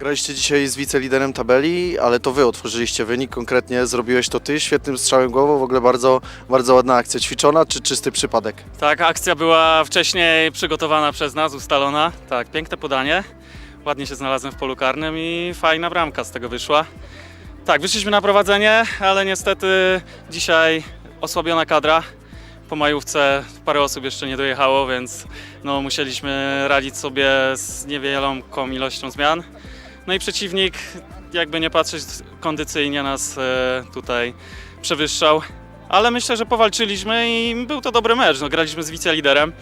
Graliście dzisiaj z wiceliderem tabeli, ale to wy otworzyliście wynik, konkretnie zrobiłeś to ty, świetnym strzałem głową, w ogóle bardzo, bardzo ładna akcja. Ćwiczona czy czysty przypadek? Tak, akcja była wcześniej przygotowana przez nas, ustalona. Tak, piękne podanie. Ładnie się znalazłem w polu karnym i fajna bramka z tego wyszła. Tak, wyszliśmy na prowadzenie, ale niestety dzisiaj osłabiona kadra. Po majówce parę osób jeszcze nie dojechało, więc no, musieliśmy radzić sobie z niewielką ilością zmian. No i przeciwnik, jakby nie patrzeć, kondycyjnie nas e, tutaj przewyższał. Ale myślę, że powalczyliśmy i był to dobry mecz. No, graliśmy z wiceliderem,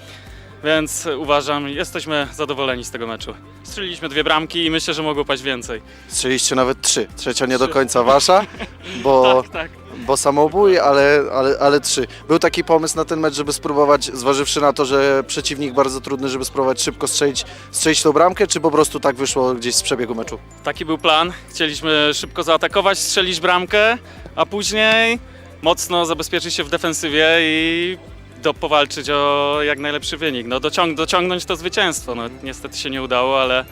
więc uważam, jesteśmy zadowoleni z tego meczu. Strzeliliśmy dwie bramki i myślę, że mogło paść więcej. Strzeliście nawet trzy, trzecia nie do końca wasza, bo, Tak, tak. bo samobój, ale, ale, ale trzy. Był taki pomysł na ten mecz, żeby spróbować, zważywszy na to, że przeciwnik bardzo trudny, żeby spróbować szybko strzelić, strzelić tą bramkę, czy po prostu tak wyszło gdzieś z przebiegu meczu? Taki był plan. Chcieliśmy szybko zaatakować, strzelić bramkę, a później mocno zabezpieczyć się w defensywie i do, powalczyć o jak najlepszy wynik. No, dociąg, dociągnąć to zwycięstwo. No, niestety się nie udało, ale,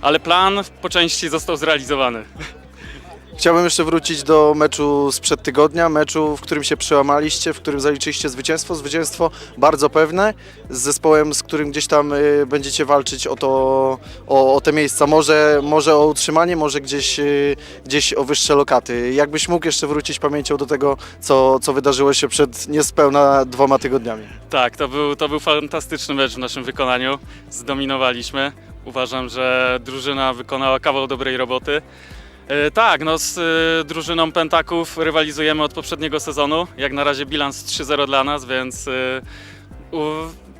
ale plan po części został zrealizowany. Chciałbym jeszcze wrócić do meczu sprzed tygodnia, meczu, w którym się przełamaliście, w którym zaliczyliście zwycięstwo. Zwycięstwo bardzo pewne z zespołem, z którym gdzieś tam y, będziecie walczyć o, to, o, o te miejsca. Może, może o utrzymanie, może gdzieś, y, gdzieś o wyższe lokaty. Jakbyś mógł jeszcze wrócić pamięcią do tego, co, co wydarzyło się przed niespełna dwoma tygodniami. Tak, to był, to był fantastyczny mecz w naszym wykonaniu. Zdominowaliśmy. Uważam, że drużyna wykonała kawał dobrej roboty. E, Tak, no z e, drużyną Pentaków rywalizujemy od poprzedniego sezonu. Jak na razie bilans 3-0 dla nas, więc e,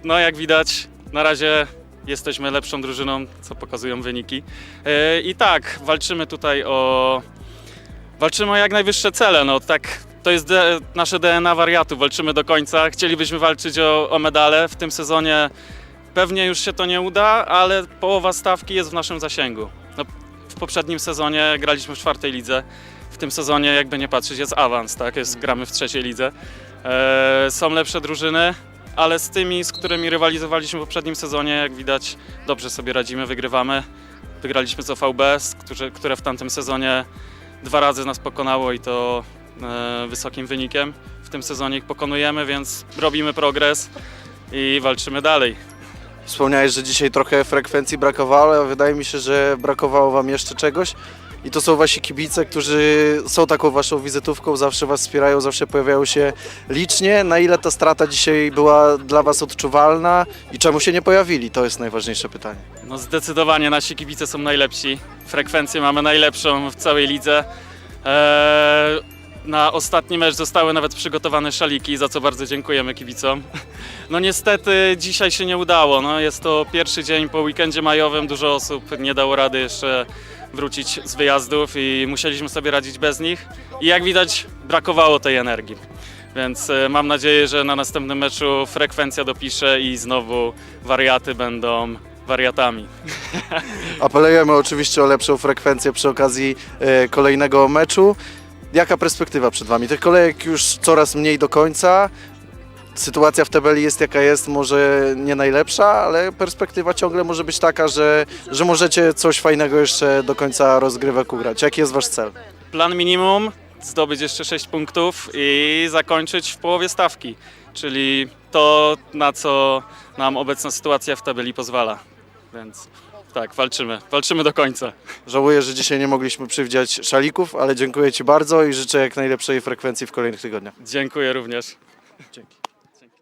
no jak widać na razie jesteśmy lepszą drużyną, co pokazują wyniki. I tak, walczymy tutaj o walczymy o jak najwyższe cele. No tak, to jest de, nasze DNA wariatu, walczymy do końca. Chcielibyśmy walczyć o, o medale w tym sezonie. Pewnie już się to nie uda, ale połowa stawki jest w naszym zasięgu. W poprzednim sezonie graliśmy w czwartej lidze. W tym sezonie, jakby nie patrzeć, jest awans, tak? Jest, gramy w trzeciej lidze. E, są lepsze drużyny, ale z tymi, z którymi rywalizowaliśmy w poprzednim sezonie, jak widać, dobrze sobie radzimy, wygrywamy. Wygraliśmy z OVB, którzy, które w tamtym sezonie dwa razy nas pokonało i to e, wysokim wynikiem. W tym sezonie ich pokonujemy, więc robimy progres i walczymy dalej. Wspomniałeś, że dzisiaj trochę frekwencji brakowało, ale wydaje mi się, że brakowało Wam jeszcze czegoś. I to są Wasi kibice, którzy są taką Waszą wizytówką, zawsze Was wspierają, zawsze pojawiają się licznie. Na ile ta strata dzisiaj była dla Was odczuwalna i czemu się nie pojawili? To jest najważniejsze pytanie. No zdecydowanie nasi kibice są najlepsi. Frekwencję mamy najlepszą w całej lidze. Eee, na ostatni mecz zostały nawet przygotowane szaliki, za co bardzo dziękujemy kibicom. No niestety dzisiaj się nie udało. No, jest to pierwszy dzień po weekendzie majowym. Dużo osób nie dało rady jeszcze wrócić z wyjazdów i musieliśmy sobie radzić bez nich. I jak widać brakowało tej energii. Więc e, mam nadzieję, że na następnym meczu frekwencja dopisze i znowu wariaty będą wariatami. Apelujemy oczywiście o lepszą frekwencję przy okazji e, kolejnego meczu. Jaka perspektywa przed Wami? Tych kolejek już coraz mniej do końca. Sytuacja w tabeli jest jaka jest, może nie najlepsza, ale perspektywa ciągle może być taka, że, że możecie coś fajnego jeszcze do końca rozgrywek ugrać. Jaki jest Wasz cel? Plan minimum zdobyć jeszcze 6 punktów i zakończyć w połowie stawki, czyli to, na co nam obecna sytuacja w tabeli pozwala. Więc tak, walczymy. Walczymy do końca. Żałuję, że dzisiaj nie mogliśmy przywdziać szalików, ale dziękuję Ci bardzo i życzę jak najlepszej frekwencji w kolejnych tygodniach. Dziękuję również. Dzięki. Dzięki.